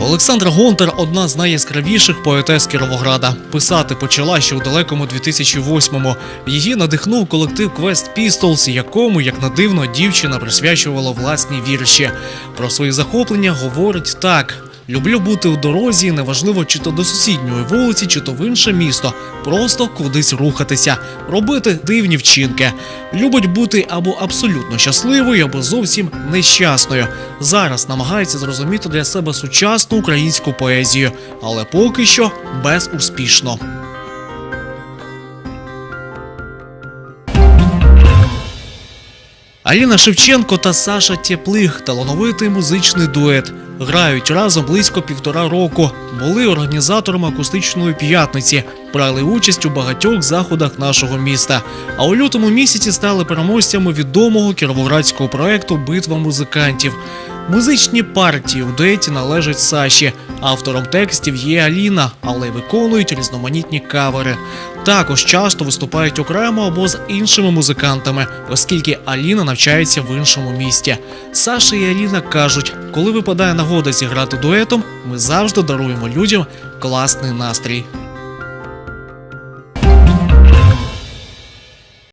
Олександра Гонтар одна з найяскравіших поетес Кіровограда. Писати почала ще у далекому 2008-му. Її надихнув колектив Quest Pistols, якому, як на дивно, дівчина присвячувала власні вірші. Про свої захоплення говорить так: люблю бути у дорозі, неважливо, чи то до сусідньої вулиці, чи то в інше місто. Просто кудись рухатися, робити дивні вчинки. Любить бути або абсолютно щасливою, або зовсім нещасною. Зараз намагається зрозуміти для себе сучасну українську поезію, але поки що безуспішно. Аліна Шевченко та Саша Тєплих талановитий музичний дует. Грають разом близько півтора року. Були організаторами акустичної п'ятниці, брали участь у багатьох заходах нашого міста. А у лютому місяці стали переможцями відомого кіровоградського проекту Битва музикантів. Музичні партії у дуеті належать Саші. Автором текстів є Аліна, але виконують різноманітні кавери. Також часто виступають окремо або з іншими музикантами, оскільки Аліна навчається в іншому місті. Саша і Аліна кажуть, коли випадає нагода зіграти дуетом, ми завжди даруємо людям класний настрій.